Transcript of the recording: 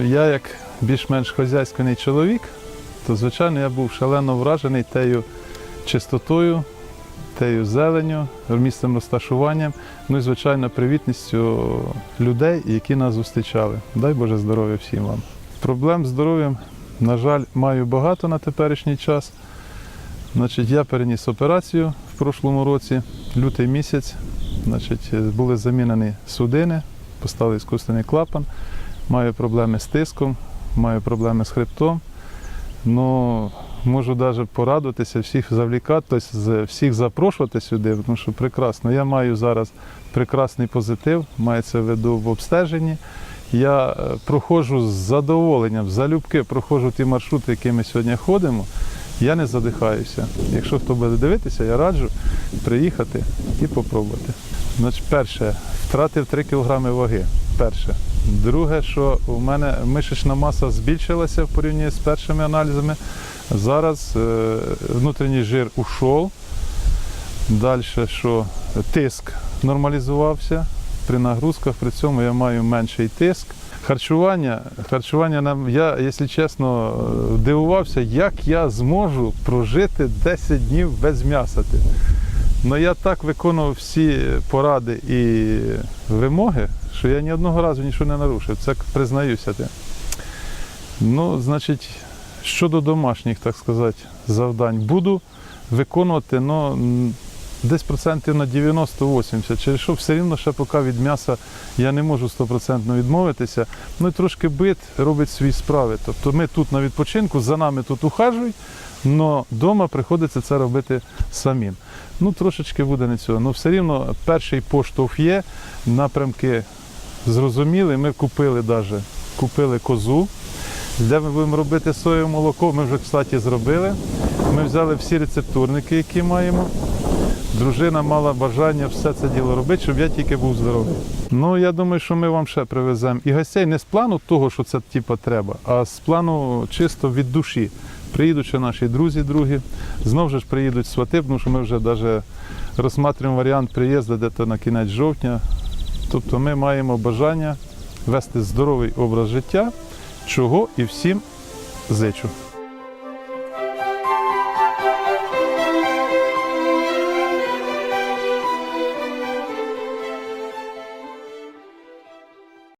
Я як більш-менш хазяйський чоловік, то звичайно я був шалено вражений тею чистотою, тею зеленю, місцем розташуванням, ну і звичайно привітністю людей, які нас зустрічали. Дай Боже здоров'я всім вам. Проблем з здоров'ям, на жаль, маю багато на теперішній час. Значить, я переніс операцію в прошлому році, лютий місяць. Значить, були замінені судини, поставили іскусственний клапан. Маю проблеми з тиском, маю проблеми з хребтом. Ну, можу навіть порадуватися, всіх завлікати, тобто всіх запрошувати сюди, тому що прекрасно. Я маю зараз прекрасний позитив, мається в виду в обстеженні. Я е, проходжу з задоволенням, залюбки проходжу ті маршрути, які ми сьогодні ходимо. Я не задихаюся. Якщо хто буде дивитися, я раджу приїхати і попробувати. Значить, перше, втратив 3 кг ваги. Перше. Друге, що у мене мишечна маса збільшилася в порівнянні з першими аналізами. Зараз е, внутрішній жир ушов. Далі, що тиск нормалізувався. При нагрузках при цьому я маю менший тиск. Харчування, харчування нам, я, якщо чесно, е, дивувався, як я зможу прожити 10 днів без м'яса. Ну я так виконував всі поради і вимоги, що я ні одного разу нічого не нарушив. Це признаюся. Ти. Ну, значить, щодо домашніх, так сказати, завдань, буду виконувати, ну, десь процентів на 90-80. Через що все рівно ще поки від м'яса я не можу стопроцентно відмовитися. Ну і трошки бит робить свої справи. Тобто ми тут на відпочинку, за нами тут ухажують, але вдома приходиться це робити самим. Ну, трошечки буде не цього. Ну, все рівно перший поштовх є, напрямки зрозуміли. Ми купили даже, купили козу. Де ми будемо робити соєве молоко, ми вже, кстати, зробили. Ми взяли всі рецептурники, які маємо. Дружина мала бажання все це діло робити, щоб я тільки був здоровий. Ну, я думаю, що ми вам ще привеземо. І гостей не з плану того, що це типу, треба, а з плану чисто від душі. Приїдуть ще наші друзі, другі. Знову ж приїдуть свати, тому що ми вже навіть розглядаємо варіант приїзду десь на кінець жовтня. Тобто ми маємо бажання вести здоровий образ життя, чого і всім зичу.